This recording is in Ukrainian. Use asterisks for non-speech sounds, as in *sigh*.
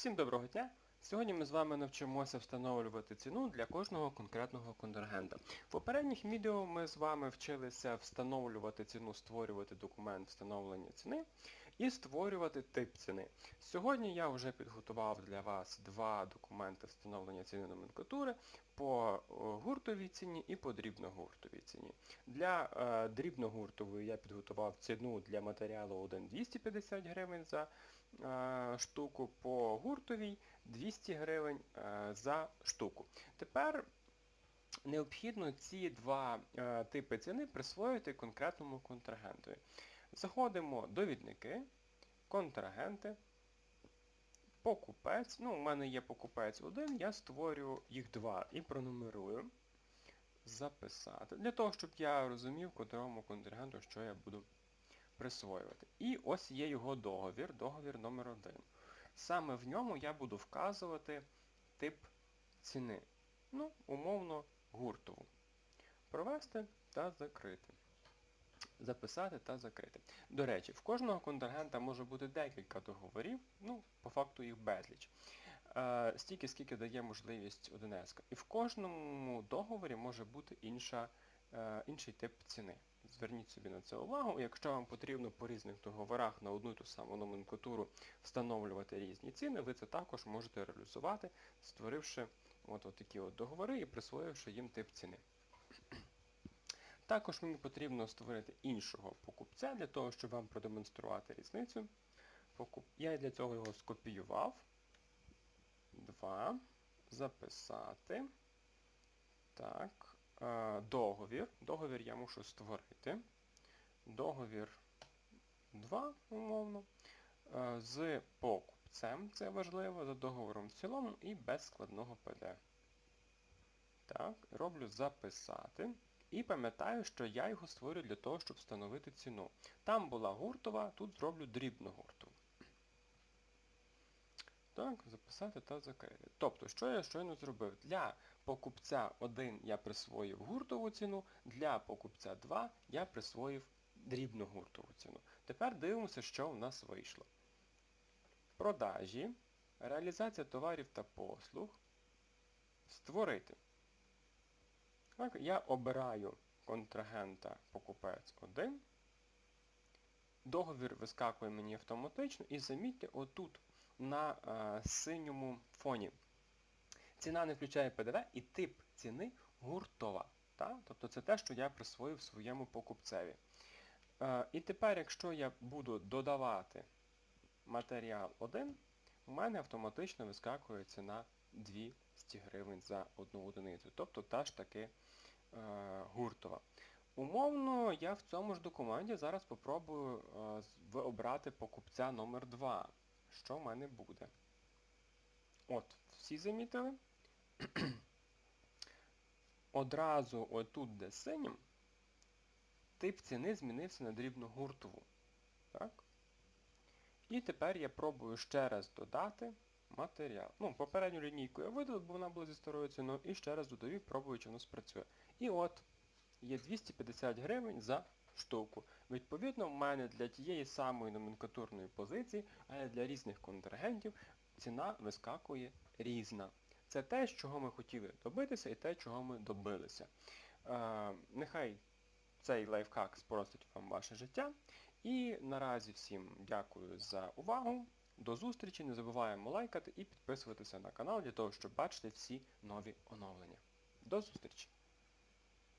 Всім доброго дня! Сьогодні ми з вами навчимося встановлювати ціну для кожного конкретного контрагента. В попередніх відео ми з вами вчилися встановлювати ціну, створювати документ встановлення ціни і створювати тип ціни. Сьогодні я вже підготував для вас два документи встановлення ціни номенклатури по е, гуртовій ціні і по дрібногуртовій ціні. Для е, дрібногуртової я підготував ціну для матеріалу 1 250 гривень за штуку, по гуртовій 200 гривень е, за штуку. Тепер необхідно ці два е, типи ціни присвоїти конкретному контрагентові. Заходимо довідники, контрагенти, покупець. Ну, у мене є покупець один, я створю їх два і пронумерую. Записати. Для того, щоб я розумів, котрому контрагенту, що я буду присвоювати. І ось є його договір, договір номер 1 Саме в ньому я буду вказувати тип ціни. Ну, умовно, гуртову. Провести та закрити. Записати та закрити. До речі, в кожного контрагента може бути декілька договорів, ну, по факту їх безліч. Е, стільки, скільки дає можливість 1С. І в кожному договорі може бути інша, е, інший тип ціни. Зверніть собі на це увагу. Якщо вам потрібно по різних договорах на одну і ту саму номенклатуру встановлювати різні ціни, ви це також можете реалізувати, створивши от, от такі от договори і присвоївши їм тип ціни. Також мені потрібно створити іншого покупця для того, щоб вам продемонструвати різницю. Я для цього його скопіював. Два. Записати. Так. Е, Договір. Договір я мушу створити. Договір 2, умовно. Е, З покупцем, це важливо, за договором в цілому і без складного ПД. Так, роблю записати. І пам'ятаю, що я його створюю для того, щоб встановити ціну. Там була гуртова, тут зроблю дрібну гуртову. Так, записати та закрити. Тобто, що я щойно зробив? Для покупця 1 я присвоїв гуртову ціну, для покупця 2 я присвоїв дрібну гуртову ціну. Тепер дивимося, що в нас вийшло. Продажі, реалізація товарів та послуг, створити. Так, я обираю контрагента покупець 1. Договір вискакує мені автоматично і замітьте, отут на е, синьому фоні. Ціна не включає ПДВ і тип ціни гуртова. Так? Тобто це те, що я присвоїв своєму покупцеві. Е, і тепер, якщо я буду додавати матеріал 1, у мене автоматично вискакує ціна 200 гривень за одну одиницю. Тобто та ж таки е, гуртова. Умовно, я в цьому ж документі зараз спробую е, обрати покупця номер 2 Що в мене буде? От, всі замітили? *clears throat* Одразу отут, де синім, тип ціни змінився на дрібногуртову. Так? І тепер я пробую ще раз додати матеріал. Ну, попередню лінійку я видалив, бо вона була зі старою ціною, і ще раз додаю, пробую, чи воно спрацює. І от є 250 гривень за штуку. Відповідно, в мене для тієї самої номенклатурної позиції, але для різних контрагентів ціна вискакує різна. Це те, чого ми хотіли добитися і те, чого ми добилися. Е, нехай цей лайфхак спростить вам ваше життя. І наразі всім дякую за увагу. До зустрічі, не забуваємо лайкати і підписуватися на канал для того, щоб бачити всі нові оновлення. До зустрічі!